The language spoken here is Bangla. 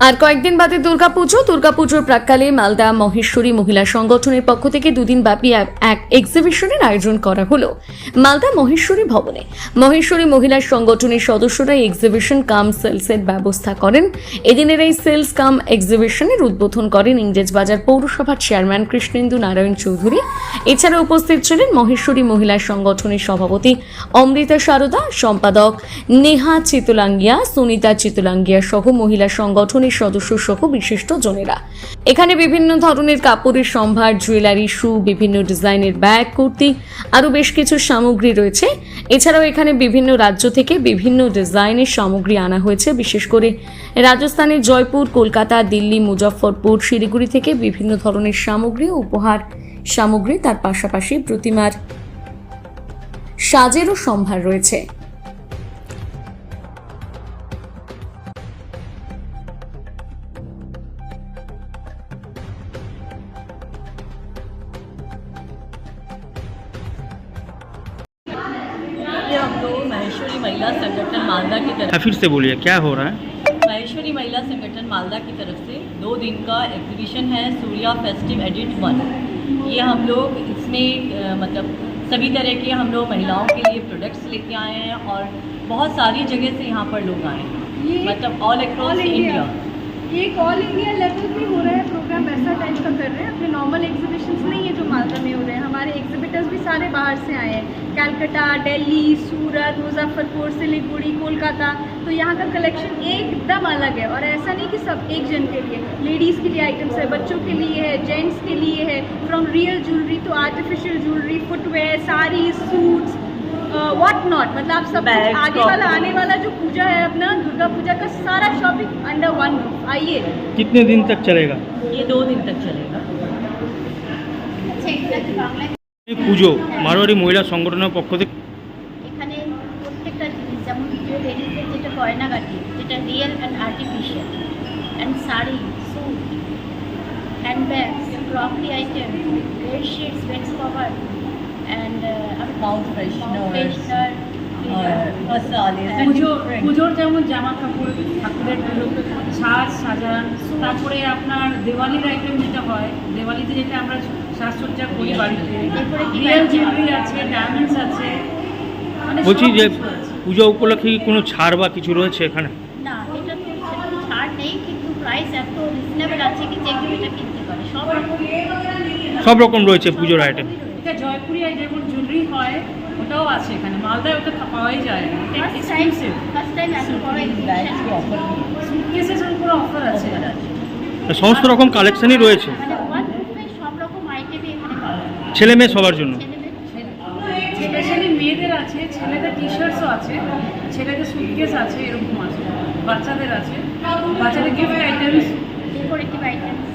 আর কয়েকদিন বাদে দুর্গাপুজো। দুর্গাপুজোর প্রাককালে মালদা মহেশ্বরী মহিলা সংগঠনের পক্ষ থেকে দুদিন ব্যাপী এক- এক এক্সিবিশনের আয়োজন করা হলো। মালদা মহেশ্বরী ভবনে। মহেশ্বরী মহিলা সংগঠনের সদস্যরা এক্সিবিশন কাম সেলসের ব্যবস্থা করেন। এদিনের এই সেলস কাম এক্সিবিশনের উদ্বোধন করেন ইংরেজবাজার পৌরসভার চেয়ারম্যান কৃষ্ণেন্দু নারায়ণ চৌধুরী। এছাড়া উপস্থিত ছিলেন মহেশ্বরী মহিলা সংগঠনের সভাপতি অমৃতা সারদা, সম্পাদক নেহা চিতুলাঙ্গিয়া, সুনিতা চিতুলাঙ্গিয়া সহ মহিলা সংগঠনের সদস্য সহ বিশিষ্ট জনেরা। এখানে বিভিন্ন ধরনের কাপড়ের সম্ভার, জুয়েলারি, শু, বিভিন্ন ডিজাইনের ব্যাগ, কুর্তি আরও বেশ কিছু সামগ্রী রয়েছে। এছাড়াও এখানে বিভিন্ন রাজ্য থেকে বিভিন্ন ডিজাইনের সামগ্রী আনা হয়েছে। বিশেষ করে রাজস্থানের জয়পুর, কলকাতা, দিল্লি, মুজফ্ফরপুর, শিলিগুড়ি থেকে বিভিন্ন ধরনের সামগ্রী উপহার সামগ্রী তার পাশাপাশি প্রতিমার সাজেরও সম্ভার রয়েছে। हम लोग महेश्वरी महिला संगठन मालदा की तरफ़ हाँ, फिर से बोलिए क्या हो रहा है? महेश्वरी महिला संगठन मालदा की तरफ़ से दो दिन का एग्जीबिशन है सूर्या फेस्टिव एडिट वन ये हम लोग इसमें मतलब सभी तरह के हम लोग महिलाओं के लिए प्रोडक्ट्स लेके आए हैं और बहुत सारी जगह से यहाँ पर लोग आए हैं। मतलब ऑल अक्रॉस इंडिया इंडिया ये ऑल इंडिया लेवल पे हो रहा है प्रोग्राम ऐसा टाइप का कर रहे हैं? अपने नॉर्मल एग्जीबिशंस नहीं है जो मालदा में हो रहे हैं, हमारे एग्जिबिटर्स भी सारे बाहर से आए हैं। कैलकाटा दिल्ली, सूरत, मुजफ्फरपुर, सिलीगुड़ी, कोलकाता। तो यहाँ का कलेक्शन एकदम अलग है और ऐसा नहीं कि सब एक जन के लिए। लेडीज़ के लिए आइटम्स है, बच्चों के लिए है जेंट्स के लिए है। From real jewellery to artificial jewellery footwear sari suits what not मतलब आप सब Bag, कुछ आगे वाला crockery. आने वाला जो पूजा है अपना दुर्गा पूजा का सारा शॉपिंग अंडर वन रूफ आइए कितने दिन तक चलेगा ये दो दिन तक चलेगा এই পুজো মারোয়ারি মহিলা সংগঠনের পক্ষ থেকে এখানে প্রত্যেকটা জিনিস যেমন লেডিসদের যেটা গয়নাগাটি যেটা real and artificial and sari suit handbags crockery item bedsheets beds cover and আমি কনফেশনার পুজোর যেমন জামা কাপড় ঠাকুরের সাজ সাজান তারপরে আপনার দেওয়ালির আইটেম যেটা হয় দেওয়ালিতে যেটা আমরা সাজসজ্জা করি বাড়িতে আছে ডায়মন্ডস আছে মানে বলছি যে পুজো উপলক্ষে কোনো ছাড় বা কিছু রয়েছে এখানে? না ছাড় নেই কিন্তু প্রাইস এত রিজনেবল আছে কি যে কেউ এটা কিনতে পারে। সব রকম সব রকম রয়েছে পুজোর আইটেম জয়পুরিয়ায় যেমন জুয়েলারি হয় ওটাও আছে এখানে। মালদায় ওটা পাওয়াই যায় না। এক্সপেন্সিভ সুটকেসেসের উপর অফার আছে। সমস্ত রকম কালেকশনই রয়েছে। ছেলে মেয়ে সবার জন্য। স্পেশালি মেয়েদের আছে ছেলেদের টি শার্টসও আছে ছেলেদের সুটকেস আছে এরকম আছে। বাচ্চাদের আছে। বাচ্চাদের গিফট আইটেমস ডেকোরেটিভ আইটেমস